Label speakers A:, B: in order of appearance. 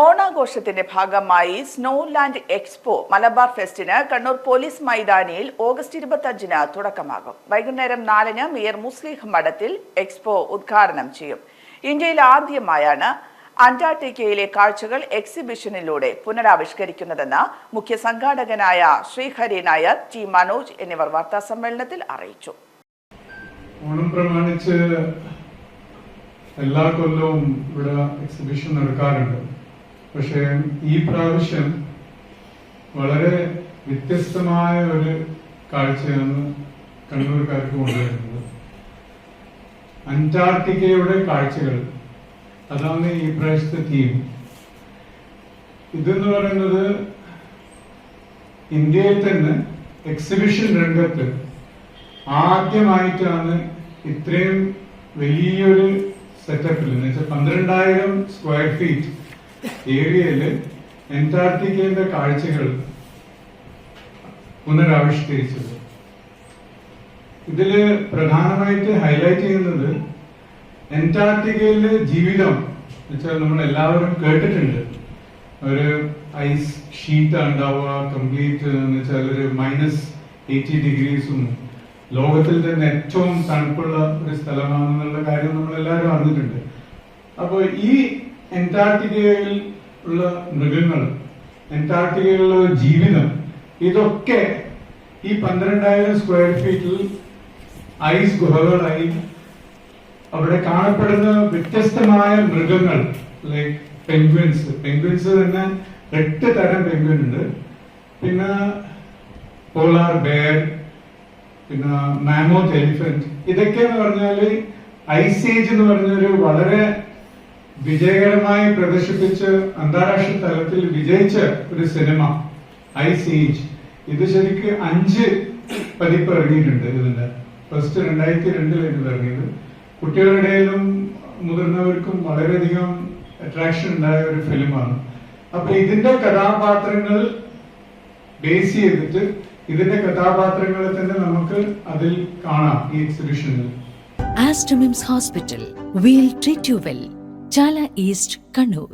A: ഓണാഘോഷത്തിന്റെ ഭാഗമായി snow land expo Malabar ഫെസ്റ്റിന് Kannur police മൈതാനിയിൽ ഓഗസ്റ്റ് ഇരുപത്തഞ്ചിന് തുടക്കമാകും. വൈകുന്നേരം നാലിന് മേയർ മുസ്ലിഹ് മഠത്തിൽ എക്സ്പോ ഉദ്ഘാടനം ചെയ്യും. ഇന്ത്യയിൽ ആദ്യമായാണ് അന്റാർട്ടിക്കയിലെ കാഴ്ചകൾ എക്സിബിഷനിലൂടെ പുനരാവിഷ്കരിക്കുന്നതെന്ന് മുഖ്യ സംഘാടകനായ ശ്രീഹരി നായർ ടി മനോജ് എന്നിവർ വാർത്താസമ്മേളനത്തിൽ അറിയിച്ചു.
B: ഓണം പ്രമാണിച്ച് എല്ലാ കൊല്ലവും ഇവിടെ എക്സിബിഷൻ നടക്കാറുണ്ട്. പക്ഷേ ഈ പ്രാവശ്യം വളരെ വ്യത്യസ്തമായ ഒരു കാഴ്ചയാണ് കണ്ണൂർക്കാർക്ക് കൊണ്ടുവരുന്നത്. അന്റാർട്ടിക്കയുടെ കാഴ്ചകൾ. അതാണ് ഈ പ്രാവശ്യത്തെ തീം ഇതെന്ന് പറയുന്നത് ഇന്ത്യയിൽ തന്നെ എക്സിബിഷൻ രംഗത്ത് ആദ്യമായിട്ടാണ് ഇത്രയും വലിയൊരു സെറ്റപ്പിൽ എന്ന് വെച്ചാൽ പന്ത്രണ്ടായിരം സ്ക്വയർ ഫീറ്റ് ഏരിയയിൽ അന്റാർട്ടിക്കയുടെ കാഴ്ചകൾ പുനരാവിഷ്കരിച്ചത്. ഇതിൽ പ്രധാനമായിട്ട് ഹൈലൈറ്റ് ചെയ്യുന്നത് അന്റാർട്ടിക്കയിലെ ജീവിതം വെച്ചാൽ നമ്മൾ എല്ലാവരും കേട്ടിട്ടുണ്ട്. ഒരു ഐസ് ഷീറ്റ് ഉണ്ടാവുക കംപ്ലീറ്റ് എന്ന് വെച്ചാൽ ഒരു മൈനസ് എയ്റ്റി ഡിഗ്രീസും ലോകത്തിൽ തന്നെ ഏറ്റവും തണുപ്പുള്ള ഒരു സ്ഥലമാണെന്നുള്ള കാര്യം നമ്മൾ എല്ലാവരും അറിഞ്ഞിട്ടുണ്ട്. അപ്പോൾ ഈ അന്റാർട്ടിക്കയിൽ ഉള്ള മൃഗങ്ങൾ അന്റാർട്ടിക്കയിലുള്ള ജീവിതം ഇതൊക്കെ ഈ പന്ത്രണ്ടായിരം സ്ക്വയർ ഫീറ്റിൽ ഐസ് ഗുഹകളായി അവിടെ കാണപ്പെടുന്ന വ്യത്യസ്തമായ മൃഗങ്ങൾ ലൈക്ക് പെൻഗ്വിൻസ് പെൻഗ്വിൻസ് തന്നെ എട്ട് തരം പെൻഗ്വിൻ ഉണ്ട്. പിന്നെ പോളാർ ബെയർ പിന്നെ മാമോത്ത് എലിഫന്റ് ഇതൊക്കെ എന്ന് പറഞ്ഞാൽ ഐസ് ഏജ് എന്ന് പറഞ്ഞൊരു വളരെ വിജയകരമായി പ്രദർശിപ്പിച്ച് അന്താരാഷ്ട്ര തലത്തിൽ വിജയിച്ച ഒരു സിനിമ ഐ സീജ്. ഇത് ശരിക്ക് അഞ്ച് പതിപ്പ് ഇറങ്ങിയിട്ടുണ്ട് ഇതിന്റെ ഫസ്റ്റ് രണ്ടായിരത്തി രണ്ടിലായിരുന്നു ഇറങ്ങിയത്. കുട്ടികളുടെ ഇടയിലും മുതിർന്നവർക്കും വളരെയധികം അട്രാക്ഷൻ ഉണ്ടായ ഒരു ഫിലിമാണ്. അപ്പൊ ഇതിന്റെ കഥാപാത്രങ്ങൾ ബേസ് ചെയ്തിട്ട് ഇതിന്റെ കഥാപാത്രങ്ങളെ തന്നെ നമുക്ക് അതിൽ കാണാം ഈ എക്സിബിഷനിൽ
C: Astromims hospital will treat you well. Chala East, Kannur.